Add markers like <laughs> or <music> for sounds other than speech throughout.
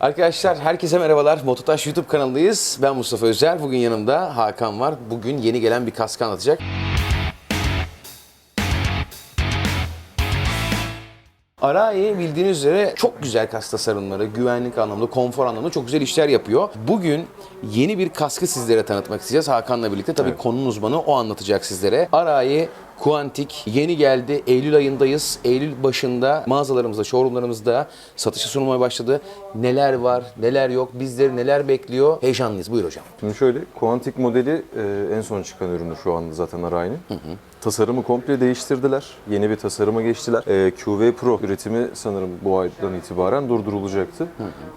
Arkadaşlar herkese merhabalar. Mototaş YouTube kanalındayız. Ben Mustafa Özer. Bugün yanımda Hakan var. Bugün yeni gelen bir kaskı anlatacak. Arai bildiğiniz üzere çok güzel kask tasarımları, güvenlik anlamında, konfor anlamında çok güzel işler yapıyor. Bugün yeni bir kaskı sizlere tanıtmak isteyeceğiz Hakan'la birlikte. Tabii konunun uzmanı o anlatacak sizlere. Arai Quantic yeni geldi. Eylül ayındayız. Eylül başında mağazalarımızda, showroomlarımızda satışa sunulmaya başladı. Neler var, neler yok, bizleri neler bekliyor? Heyecanlıyız. Buyur hocam. Şimdi şöyle, Quantic modeli e, en son çıkan ürünü şu anda zaten Aray'ın. Tasarımı komple değiştirdiler. Yeni bir tasarıma geçtiler. E, QV Pro üretimi sanırım bu aydan itibaren durdurulacaktı.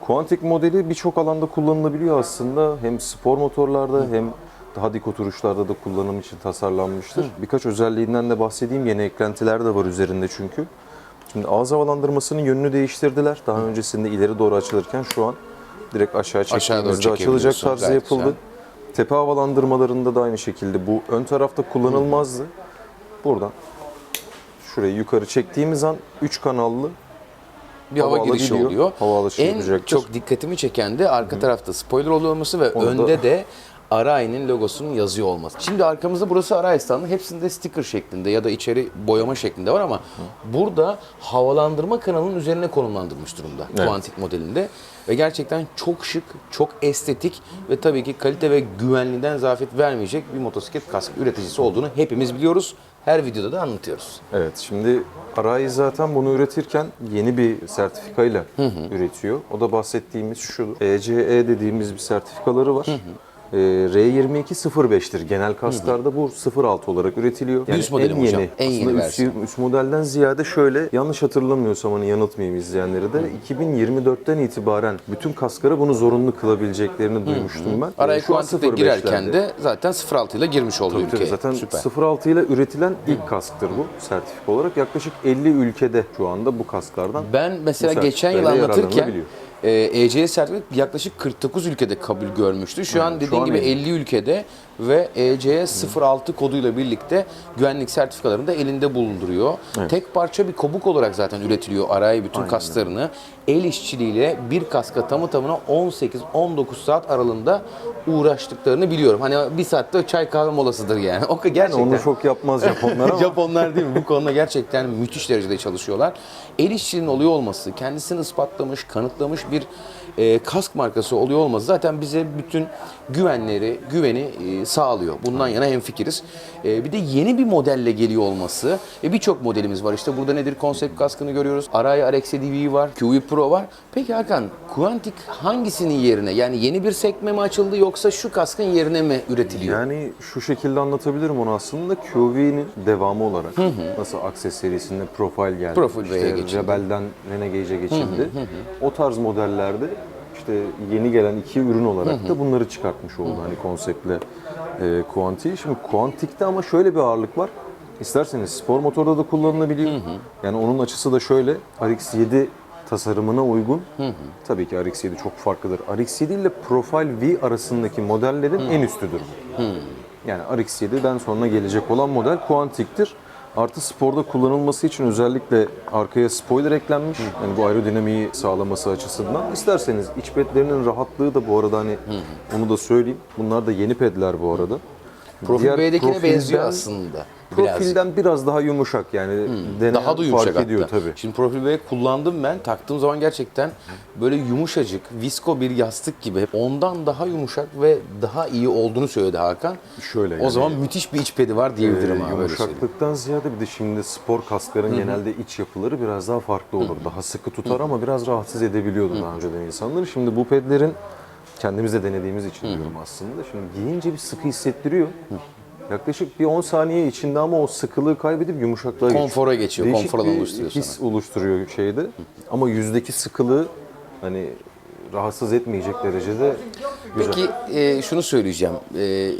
Quantic modeli birçok alanda kullanılabiliyor aslında. Hem spor motorlarda hem daha dik oturuşlarda da kullanım için tasarlanmıştır. Birkaç özelliğinden de bahsedeyim. Yeni eklentiler de var üzerinde çünkü. Şimdi ağız havalandırmasının yönünü değiştirdiler. Daha öncesinde ileri doğru açılırken şu an direkt aşağı çektiğimizde açılacak Gayet yapıldı. güzel. Tepe havalandırmalarında da aynı şekilde bu ön tarafta kullanılmazdı. Buradan şurayı yukarı çektiğimiz an 3 kanallı Bir hava, Hava girişi alabiliyor, oluyor. hava alışı en yapacaktır. çok dikkatimi çeken de arka tarafta spoiler olması ve Onu da- önde de Arai'nin logosunun yazıyor olması. Şimdi arkamızda burası Arai standı. Hepsinde sticker şeklinde ya da içeri boyama şeklinde var ama burada havalandırma kanalının üzerine konumlandırılmış durumda. Evet. Quantic modelinde. Ve gerçekten çok şık, çok estetik ve tabii ki kalite ve güvenliğinden zafiyet vermeyecek bir motosiklet kask üreticisi olduğunu hepimiz biliyoruz. Her videoda da anlatıyoruz. Evet şimdi Arai zaten bunu üretirken yeni bir sertifikayla üretiyor. O da bahsettiğimiz şu ECE dediğimiz bir sertifikaları var. Ee, R2205'tir. Genel kasklarda bu 06 olarak üretiliyor. Üst modeli mi hocam? En yeni Aslında üst, versiyon. üst modelden ziyade şöyle yanlış hatırlamıyorsam hani yanıltmayayım izleyenleri de 2024'ten itibaren bütün kasklara bunu zorunlu kılabileceklerini duymuştum ben. Arai Ee, şu an Quantic'te 05'lerde. girerken de zaten 06 ile girmiş oldu Tabii ülkeye. tabii zaten Süper. 06 ile üretilen ilk kasktır bu sertifika olarak. Yaklaşık 50 ülkede şu anda bu kasklardan. Ben mesela Bu geçen yıl sertifikayla anlatırken. E, ECE sertifika yaklaşık 49 ülkede kabul görmüştü. Şu an dediğin an gibi 50. 50 ülkede ve ECE 06 koduyla birlikte güvenlik sertifikalarını da elinde bulunduruyor. Tek parça bir kabuk olarak zaten üretiliyor Arai bütün kasklarını. El işçiliğiyle bir kaska tamı tamına 18-19 saat aralığında uğraştıklarını biliyorum. Hani bir saatte çay kahve molasıdır yani. <laughs> O gerçekten. Onu çok yapmaz <laughs> Japonlar ama Japonlar değil mi? Bu konuda gerçekten müthiş derecede çalışıyorlar. El işçiliğinin oluyor olması, kendisini ispatlamış, kanıtlamış bir e, kask markası oluyor olması zaten bize bütün güvenleri, güveni e, sağlıyor. Bundan yana hemfikiriz. E, bir de yeni bir modelle geliyor olması. E, Birçok modelimiz var. İşte burada nedir? Konsept kaskını görüyoruz. Arai RX DV var. QV Pro var. Peki Hakan, Quantic hangisinin yerine? Yani yeni bir sekme mi açıldı yoksa şu kaskın yerine mi üretiliyor? yani şu şekilde anlatabilirim onu aslında. QV'nin devamı olarak nasıl Access serisinde Profile geldi. Profile işte geçildi. Rebel'den Renegade'e geçildi. O tarz modellerde işte yeni gelen iki ürün olarak da bunları çıkartmış oldu hani konseptle e, Quantic'i. Şimdi Quantic'te ama şöyle bir ağırlık var. İsterseniz spor motorda da kullanılabiliyor. Yani onun açısı da şöyle. RX-7 tasarımına uygun. Tabii ki RX-7 çok farklıdır. RX-7 ile Profile V arasındaki modellerin en üstüdür. bu. Yani RX-7'den sonra gelecek olan model Quantic'tir. Artı sporda kullanılması için özellikle arkaya spoiler eklenmiş. Yani bu aerodinamiği sağlaması açısından. İsterseniz iç pedlerinin rahatlığı da bu arada hani onu da söyleyeyim. Bunlar da yeni pedler bu arada. Profil Diğer B'dekine profilden- benziyor aslında. Birazcık. Profilden biraz daha yumuşak yani. Deneyen Daha da yumuşak fark ediyor hatta. tabii. Şimdi Profil B kullandım ben. Taktığım zaman gerçekten böyle yumuşacık, visko bir yastık gibi. Ondan daha yumuşak ve daha iyi olduğunu söyledi Hakan. Şöyle O yani. zaman müthiş bir iç pedi var diyebilirim Ee, abi. öyle söyleyeyim. yumuşaklıktan ziyade bir de şimdi spor kaskların genelde iç yapıları biraz daha farklı olur. Daha sıkı tutar ama biraz rahatsız edebiliyordu daha önceden insanları. Şimdi bu pedlerin kendimiz de denediğimiz için diyorum aslında. Şimdi giyince bir sıkı hissettiriyor. Yaklaşık bir 10 saniye içinde ama o sıkılığı kaybedip yumuşaklığa geçiyor. Konfora geçiyor, Değişik konfor alanı bir oluşturuyor his oluşturuyor şeyde. Ama yüzdeki sıkılığı hani rahatsız etmeyecek derecede güzel. Peki e, şunu söyleyeceğim. E,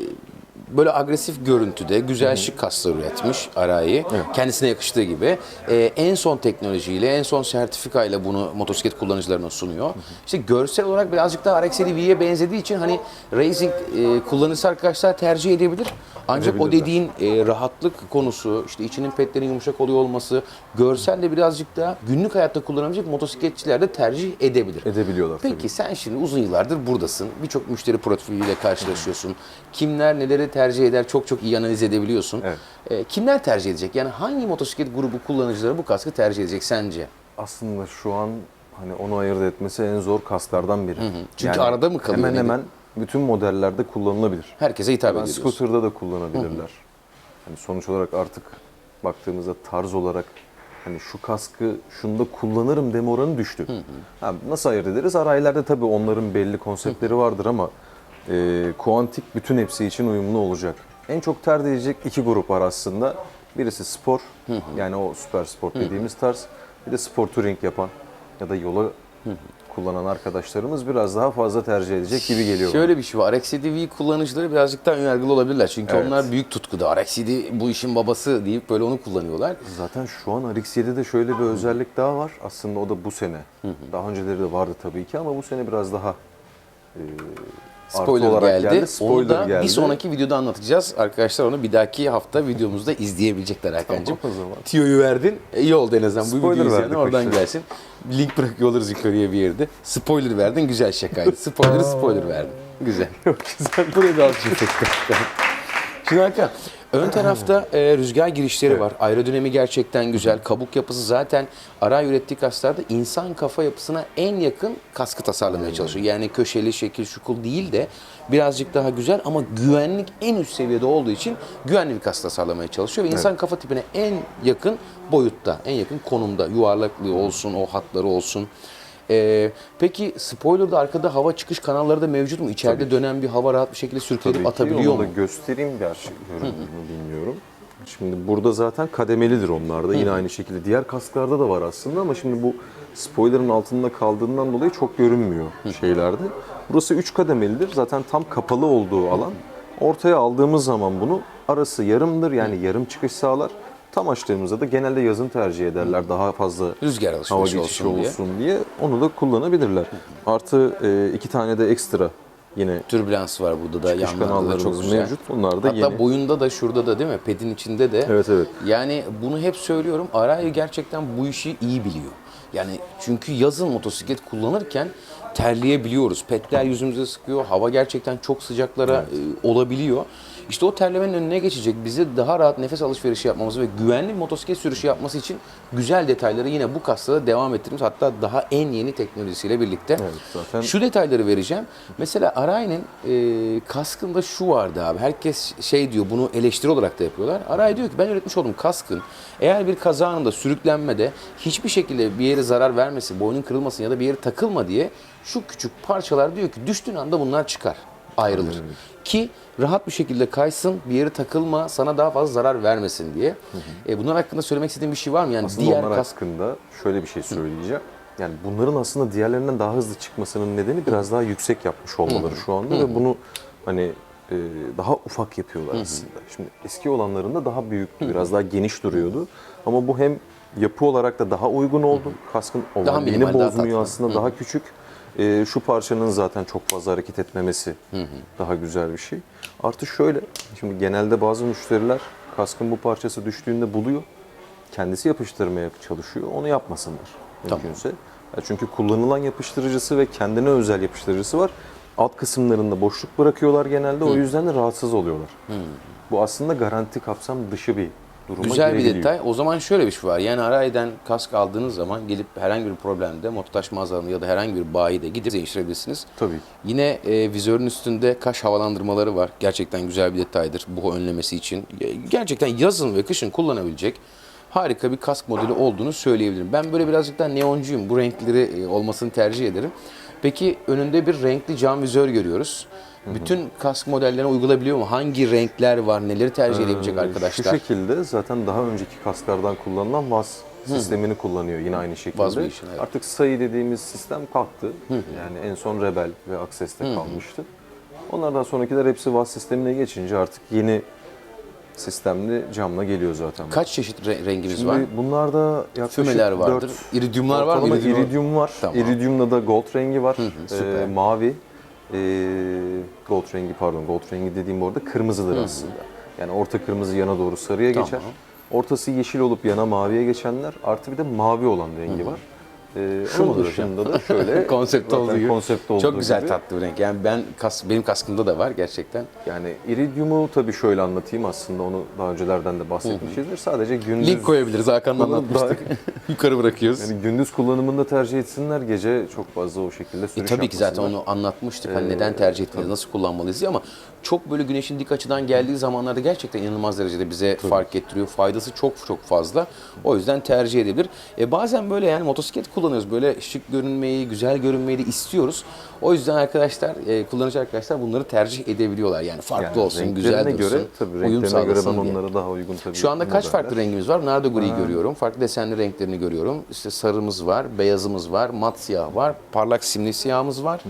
böyle agresif görüntüde güzel şık kaslar üretmiş Arai. Kendisine yakıştığı gibi. Ee, en son teknolojiyle, en son sertifikayla bunu motosiklet kullanıcılarına sunuyor. İşte görsel olarak birazcık daha RX-7 V'ye benzediği için hani racing e, kullanıcısı arkadaşlar tercih edebilir. Ancak o Edebilirler. dediğin e, rahatlık konusu, işte içinin petlerin yumuşak oluyor olması, görsel de birazcık daha günlük hayatta kullanabilecek motosikletçiler de tercih edebilir. Edebiliyorlar tabii. Peki sen şimdi uzun yıllardır buradasın. Birçok müşteri profiliyle karşılaşıyorsun. Kimler neleri tercih eder çok çok iyi analiz edebiliyorsun. Evet. Ee, kimler tercih edecek? Yani hangi motosiklet grubu kullanıcıları bu kaskı tercih edecek sence? Aslında şu an hani onu ayırt etmesi en zor kaslardan biri. Çünkü arada mı kalıyor Hemen hemen bütün modellerde kullanılabilir. Herkese hitap Ben ediyorsun. scooter'da da kullanabilirler. Hani sonuç olarak artık baktığımızda tarz olarak hani şu kaskı şunda kullanırım deme oranı düştü. Ha, nasıl ayırt ederiz? Araylarda tabii onların belli konseptleri vardır ama e, Quantic bütün hepsi için uyumlu olacak. En çok tercih edilecek iki grup var aslında. Birisi spor, yani o süper sport dediğimiz tarz. Bir de spor touring yapan ya da yola kullanan arkadaşlarımız biraz daha fazla tercih edecek gibi geliyor. bana. Şöyle bir şey var. RX-7 V kullanıcıları birazcık daha önyargılı olabilirler. Çünkü Evet. onlar büyük tutkuda. RX-7 bu işin babası deyip böyle onu kullanıyorlar. Zaten şu an RX-7'de şöyle bir özellik daha var. Aslında o da bu sene. Daha önceleri de vardı tabii ki ama bu sene biraz daha e, artı Spoiler olarak geldi. Onu Spoiler da geldi. bir sonraki videoda anlatacağız. Arkadaşlar onu bir dahaki hafta videomuzda izleyebilecekler Hakan'cığım. Tamam, o zaman. Tiyo'yu verdin. E, iyi oldu en azından. Bu Spoiler videoyu izleyenler verdik oradan işte. gelsin. Link bırakıyor oluruz yukarıya bir yerde. Spoiler verdin. Güzel şakaydı. Spoiler'ı spoiler verdin. Güzel. <laughs> Çok güzel. Buraya da alçı <laughs> Şimdi Hakan, ön tarafta e, rüzgar girişleri var. Aerodinami gerçekten güzel. Kabuk yapısı zaten ara ürettiği kaslarda insan kafa yapısına en yakın kaskı tasarlamaya çalışıyor. Yani köşeli, şekil, şukul değil de birazcık daha güzel ama güvenlik en üst seviyede olduğu için güvenli bir kas tasarlamaya çalışıyor. Ve insan kafa tipine en yakın boyutta, en yakın konumda. Yuvarlaklığı olsun, o hatları olsun. Ee, peki spoiler'da arkada hava çıkış kanalları da mevcut mu? İçeride dönen bir hava rahat bir şekilde sürüklenip Tabii ki. atabiliyor Onu mu? da göstereyim gerçi göründüğünü bilmiyorum. Şimdi burada zaten kademelidir onlar da. Yine aynı şekilde diğer kasklarda da var aslında ama şimdi bu spoilerın altında kaldığından dolayı çok görünmüyor şeylerde. Burası 3 kademelidir. Zaten tam kapalı olduğu alan. Ortaya aldığımız zaman bunu arası yarımdır yani yarım çıkış sağlar. Tam açtığımızda da genelde yazın tercih ederler. Daha fazla Rüzgar hava alışverişi geçişi olsun diye. olsun diye. Onu da kullanabilirler. Artı e, iki tane de ekstra yine Türbülans var burada da Çıkış yanlarda da çok kanallarımız güzel. mevcut. Bunlar da Hatta yeni. boyunda da şurada da değil mi? Pedin içinde de. Evet, evet. Yani bunu hep söylüyorum. Aray gerçekten bu işi iyi biliyor. Yani çünkü yazın motosiklet kullanırken terleyebiliyoruz. Petler yüzümüze sıkıyor. Hava gerçekten çok sıcaklara e, olabiliyor. İşte o terlemenin önüne geçecek, bize daha rahat nefes alışverişi yapmamızı ve güvenli motosiklet sürüşü yapması için güzel detayları yine bu kastada devam ettirmiş. Hatta daha en yeni teknolojisiyle birlikte. Evet, zaten- Şu detayları vereceğim. Mesela Aray'ın e, kaskında şu vardı abi. Herkes şey diyor bunu eleştiri olarak da yapıyorlar. Aray diyor ki ben üretmiş olduğum kaskın eğer bir kaza anında sürüklenmede hiçbir şekilde bir yere zarar vermesin, boynun kırılmasın ya da bir yere takılma diye şu küçük parçalar diyor ki düştüğün anda bunlar çıkar, ayrılır. Ki rahat bir şekilde kaysın, bir yere takılma, sana daha fazla zarar vermesin diye. E, bunlar hakkında söylemek istediğin bir şey var mı? Yani Aslında diğer onlar kask hakkında şöyle bir şey söyleyeceğim. Yani bunların aslında diğerlerinden daha hızlı çıkmasının nedeni biraz daha yüksek yapmış olmaları şu anda ve bunu hani e, daha ufak yapıyorlar aslında. Şimdi eski olanlarında daha büyüktü, biraz daha geniş duruyordu. Ama bu hem yapı olarak da daha uygun oldu. Kaskın Daha ovalliğini minimal, daha bozmuyor tatlı. aslında, daha küçük. E, şu parçanın zaten çok fazla hareket etmemesi daha güzel bir şey. Artı şöyle, şimdi genelde bazı müşteriler kaskın bu parçası düştüğünde buluyor kendisi yapıştırmaya çalışıyor. Onu yapmasınlar mümkünse. Ya Çünkü kullanılan yapıştırıcısı ve kendine özel yapıştırıcısı var. Alt kısımlarında boşluk bırakıyorlar genelde. O yüzden de rahatsız oluyorlar. Bu aslında garanti kapsam dışı bir duruma Güzel bir detay. O zaman şöyle bir şey var. Yani Aray'den kask aldığınız zaman gelip herhangi bir problemde mototaş mağazalarında ya da herhangi bir bayide gidip değiştirebilirsiniz. Tabii. Yine e, vizörün üstünde kaş havalandırmaları var. Gerçekten güzel bir detaydır bu önlemesi için. Gerçekten yazın ve kışın kullanabilecek harika bir kask modeli olduğunu söyleyebilirim. Ben böyle birazcık daha neoncuyum. Bu renkleri e, olmasını tercih ederim. Peki önünde bir renkli cam vizör görüyoruz. Bütün kask modellerine uygulayabiliyor mu? Hangi renkler var? Neleri tercih edebilecek Ee, arkadaşlar? Şu şekilde zaten daha önceki kasklardan kullanılan VAS sistemini kullanıyor yine aynı şekilde. Vazgeçin, evet. Artık sayı dediğimiz sistem kalktı. Yani en son Rebel ve Access'te kalmıştı. Onlardan sonrakiler hepsi VAS sistemine geçince artık yeni sistemli camla geliyor zaten. Kaç çeşit re- rengimiz Şimdi var? bunlarda yaklaşık Fümeler vardır. dört- İridyumlar var mı? İridyum- var. Tamam. İridiumda da gold rengi var. süper. Ee, mavi. Ee, gold rengi pardon. Gold rengi dediğim bu arada kırmızıdır aslında. Yani orta kırmızı yana doğru sarıya Tamam. geçer. Ortası yeşil olup yana maviye geçenler artı bir de mavi olan rengi var. Ee, Şu onun mudur dışında da şöyle <laughs> konsept olduğu gibi. konsept olduğu Çok güzel gibi. tatlı bir renk. Yani ben kas, benim kaskımda da var gerçekten. Yani iridiumu tabii şöyle anlatayım aslında onu daha öncelerden de bahsetmişizdir. Sadece gündüz Link koyabiliriz. Hakan'la anlatmıştık. <laughs> <laughs> Yukarı bırakıyoruz. Yani gündüz kullanımında tercih etsinler, gece çok fazla o şekilde E, sürüş tabii ki zaten onu anlatmıştık. Hani neden tercih etmeliyiz, nasıl kullanmalıyız diye ama çok böyle güneşin dik açıdan geldiği zamanlarda gerçekten inanılmaz derecede bize fark ettiriyor. Faydası çok çok fazla. O yüzden tercih edilir. E bazen böyle yani motosiklet kullanıyoruz. Böyle şık görünmeyi, güzel görünmeyi de istiyoruz. O yüzden arkadaşlar, e, kullanıcı arkadaşlar bunları tercih edebiliyorlar. Yani farklı Yani olsun, renklerine güzel dursun, göre, tabii uyum renklerine göre ben sağlasın diye. onlara daha uygun tabii. Şu anda kaç modeller. farklı rengimiz var? Nardo gri görüyorum. Farklı desenli renklerini görüyorum. İşte sarımız var, beyazımız var, mat siyah var, parlak simli siyahımız var.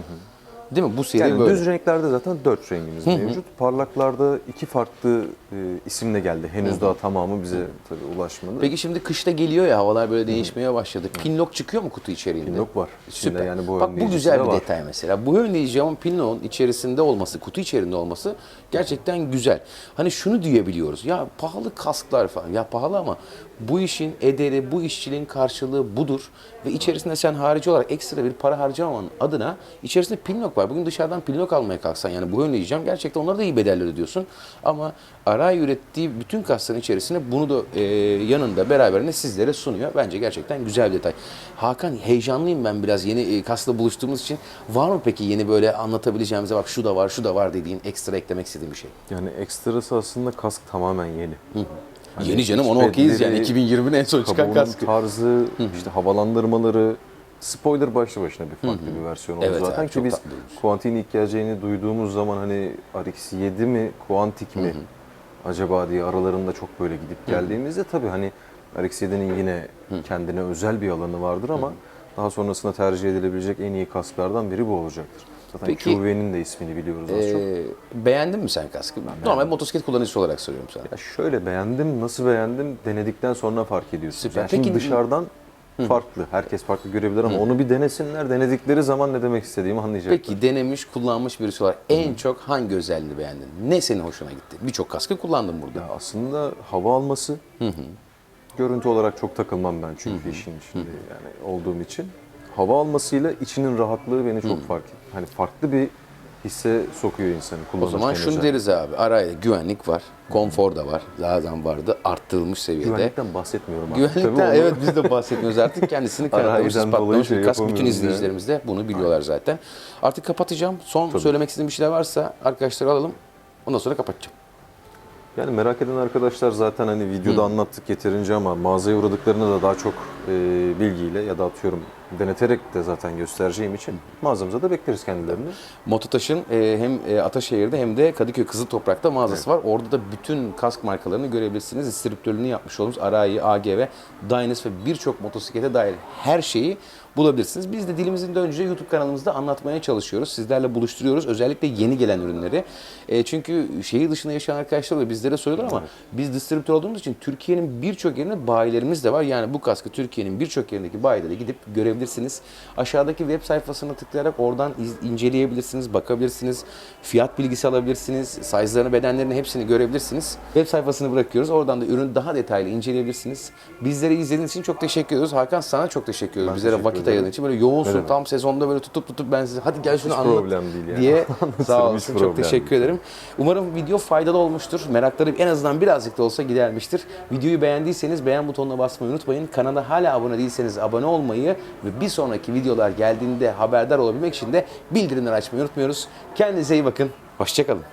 Değil mi? Bu seri Yani böyle. düz renklerde zaten dört rengimiz mevcut. Parlaklarda iki farklı e, isimle geldi. Henüz daha tamamı bize tabii ulaşmadı. Peki şimdi kışta geliyor ya havalar böyle değişmeye başladı. Pinlock çıkıyor mu kutu içeriğinde? Pinlock var. İçinde Süper. yani bu Bak bu güzel bir var. detay mesela. Bu önleyici ama pinlock'un içerisinde olması, kutu içerisinde olması gerçekten güzel. Hani şunu diyebiliyoruz. Ya pahalı kasklar falan. Ya pahalı ama bu işin ederi, bu işçiliğin karşılığı budur. Ve içerisinde sen harici olarak ekstra bir para harcamamanın adına içerisinde pinlock var. Bugün dışarıdan pinlock almaya kalksan yani bu önleyeceğim gerçekten onlara da iyi bedeller ödüyorsun. Ama Aray ürettiği bütün kasların içerisine bunu da e, yanında beraberinde sizlere sunuyor. Bence gerçekten güzel bir detay. Hakan heyecanlıyım ben biraz yeni e, kasla buluştuğumuz için. Var mı peki yeni böyle anlatabileceğimize bak şu da var şu da var dediğin ekstra eklemek istediğin bir şey? Yani ekstrası aslında kask tamamen yeni. Hani yeni canım onu okeyiz yani. belirli 2020'nin en son çıkan kaskı. tarzı, işte havalandırmaları, spoiler başlı başına bir farklı bir versiyon oldu Evet zaten. abi, ki biz. Quantic'in ilk geleceğini duyduğumuz zaman hani RX-7 mi, Quantic mi acaba diye aralarında çok böyle gidip geldiğimizde tabii hani RX-7'nin yine kendine özel bir alanı vardır ama daha sonrasında tercih edilebilecek en iyi kasklardan biri bu olacaktır. Zaten Peki, QV'nin de ismini biliyoruz az çok. Ee, beğendin mi sen kaskı? Normal motosiklet kullanıcısı olarak soruyorum sana. Ya şöyle beğendim, nasıl beğendim denedikten sonra fark ediyorsun. Süper. Yani şimdi Peki- dışarıdan farklı, herkes farklı görebilir ama onu bir denesinler, denedikleri zaman ne demek istediğimi anlayacaklar. Peki denemiş, kullanmış birisi olarak en çok hangi özelliğini beğendin? Ne senin hoşuna gitti? Birçok kaskı kullandım burada. Ya aslında hava alması, görüntü olarak çok takılmam ben çünkü işin içinde yani olduğum için. Hava almasıyla içinin rahatlığı beni çok fark hani farklı bir hisse sokuyor insanı O kullanırken. zaman şunu özellikle. deriz abi. Araya güvenlik var, konfor da var. Zaten vardı. Arttırılmış seviyede. Güvenlikten bahsetmiyorum artık. Güvenlikten Tabii onu- evet biz de bahsetmiyoruz artık. Kendisini <laughs> kanıtlamış, Arayüzden dolayı ispatlamış şey bir kask. Bütün yapamıyoruz izleyicilerimiz de bunu biliyorlar zaten. Artık kapatacağım. Son söylemek istediğim bir şeyler varsa arkadaşları alalım. Ondan sonra kapatacağım. Yani merak eden arkadaşlar zaten hani videoda anlattık yeterince ama mağazaya uğradıklarını da daha çok e, bilgiyle ya da atıyorum deneterek de zaten göstereceğim için mağazamıza da bekleriz kendilerini. Mototaş'ın e, hem e, Ataşehir'de hem de Kadıköy Kızıl Toprak'ta mağazası var. Orada da bütün kask markalarını görebilirsiniz. Distribütörlüğünü yapmış olduğumuz Arai, AGV, Dynas ve birçok motosiklete dair her şeyi bulabilirsiniz. Biz de dilimizin döndüğünce YouTube kanalımızda anlatmaya çalışıyoruz. Sizlerle buluşturuyoruz. Özellikle yeni gelen ürünleri. E, çünkü şehir dışında yaşayan arkadaşlar da bizlere soruyorlar ama biz distribütör olduğumuz için Türkiye'nin birçok yerinde bayilerimiz de var. Yani bu kaskı Türkiye'nin birçok yerindeki bayilere gidip görebilirsiniz. Aşağıdaki web sayfasına tıklayarak oradan iz- inceleyebilirsiniz, bakabilirsiniz. Fiyat bilgisi alabilirsiniz. Size'larını, bedenlerini hepsini görebilirsiniz. Web sayfasını bırakıyoruz. Oradan da ürünü daha detaylı inceleyebilirsiniz. Bizleri izlediğiniz için çok teşekkür ediyoruz. Hakan sana çok teşekkür ediyoruz. Bizlere vakit ederim. ayırdığın için. Böyle yoğunsun. demek. Tam sezonda böyle tutup tutup ben size hadi gel şunu Hiç anlat yani. diye <laughs> sağ olsun. Çok teşekkür değil. ederim. Umarım video faydalı olmuştur. Merakları en azından birazcık da olsa gidermiştir. Videoyu beğendiyseniz beğen butonuna basmayı unutmayın. Kanala hala abone değilseniz abone olmayı ve bir sonraki videolar geldiğinde haberdar olabilmek için de bildirimleri açmayı unutmuyoruz. Kendinize iyi bakın. Hoşçakalın.